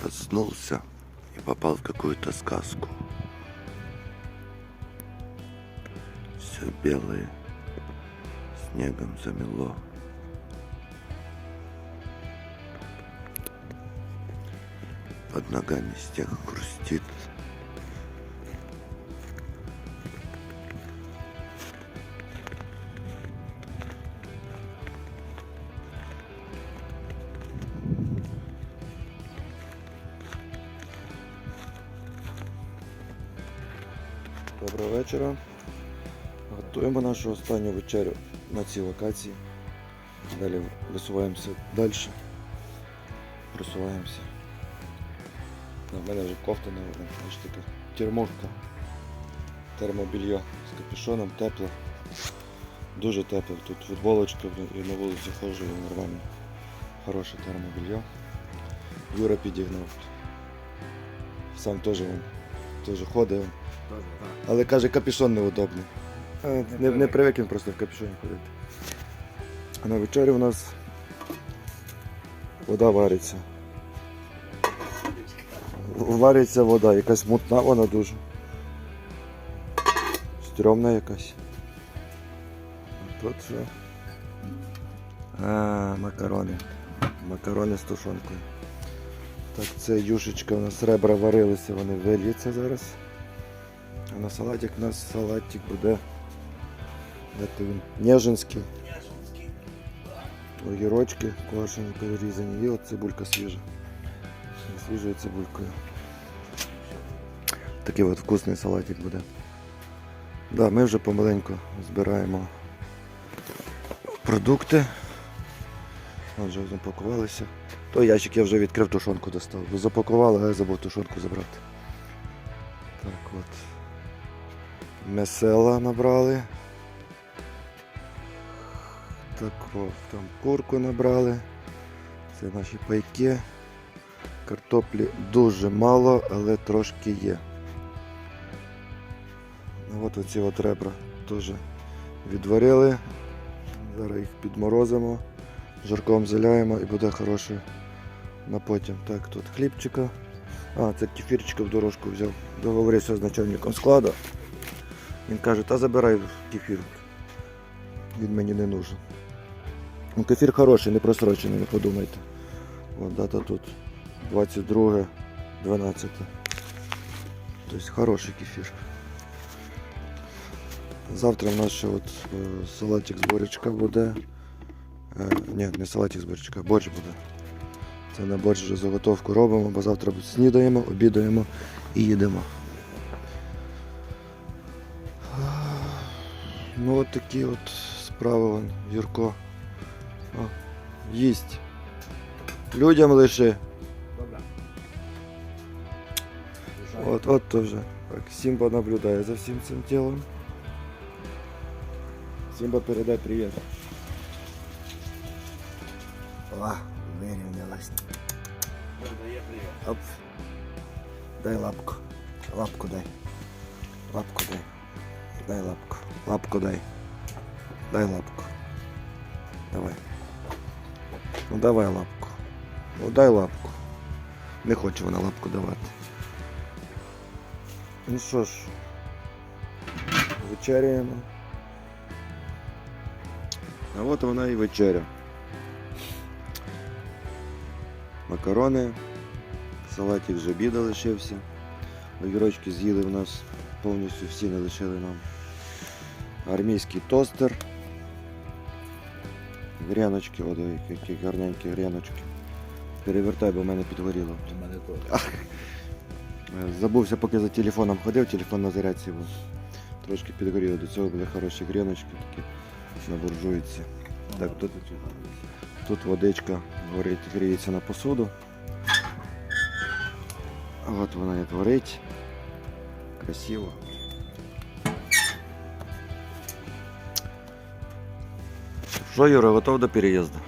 Проснулся и попал в какую-то сказку. Все белое, снегом замело. Под ногами снег хрустит. Доброго вечора. Готуємо нашу останню вечерю на цій локації. Далі висуваємося далі. Просуваємося. Ну, в мене вже кофта на така термовка. Термобільйо з капюшоном, тепло. Дуже тепло. Тут футболочка і на вулиці ходжу і нормально. Хороше термобільйо. Юра підігнав. Сам теж він теж ходить. Але каже, капюшон неудобний. Не, не привик він просто в капюшоні ходити. А на вечері у нас вода вариться. Вариться вода, якась мутна вона дуже. Стрьомна якась. Тут що? А, макарони. Макарони з тушонкою. Так, це юшечка у нас ребра варилися, вони вильються зараз. А на салатик у нас салатик буде. Він? Нежинський. Огірочки квашені, перерізані. І от цибулька свіжа. Свіжою цибулькою. Такий от вкусний салатик буде. Да, ми вже помаленьку збираємо продукти. От Вже запакувалися. Той ящик я вже відкрив тушонку достав. Запакували, а я забув тушонку забрати. Так от. Месела набрали. Так от, там курку набрали. Це наші пайки. Картоплі дуже мало, але трошки є. Ну, От оці от ребра теж відварили. Зараз їх підморозимо, жарком заляємо і буде хороше на потім. Так, тут хлібчика. А, це кефірчика в дорожку взяв. Договорився з начальником складу. Він каже, та забирай кефір. Він мені не нужен. Ну, кефір хороший, не просрочений, не подумайте. От дата тут 22, 12. Тобто хороший кефір. Завтра в нас ще от е, салатик з борячка буде. Е, ні, не салатик з борячка, борщ буде. Це на борщ вже заготовку робимо, бо завтра снідаємо, обідаємо і їдемо. Ну от такі от справи вон, Юрко. О, їсть. Людям лише. Добре. От, от то вже. Так, Сімба наблюдає за всім цим тілом. Сімба передай привіт. О, вирівнялась. Передає привіт. Оп. Дай лапку. Лапку дай. Лапку дай. Дай лапку. Лапку дай. Дай лапку. Давай. Ну давай лапку. Ну дай лапку. Не хоче вона лапку давати. Ну що ж, вечеряємо. А от вона і вечеря. Макарони, салатик з обіду лишився. Огірочки з'їли в нас повністю всі не лишили нам. Армійський тостер. Гряночки, от які, гарненькі гряночки. Перевертай, бо в мене підгоріло. У мене теж. Забувся, поки за телефоном ходив, телефон на зарядці був. Трошки підгоріло, до цього були хороші гріночки такі на буржуйці. Так, тут, тут водичка горить, гріється на посуду. От вона як горить. Красиво. Що, Юра, готов до переїзду?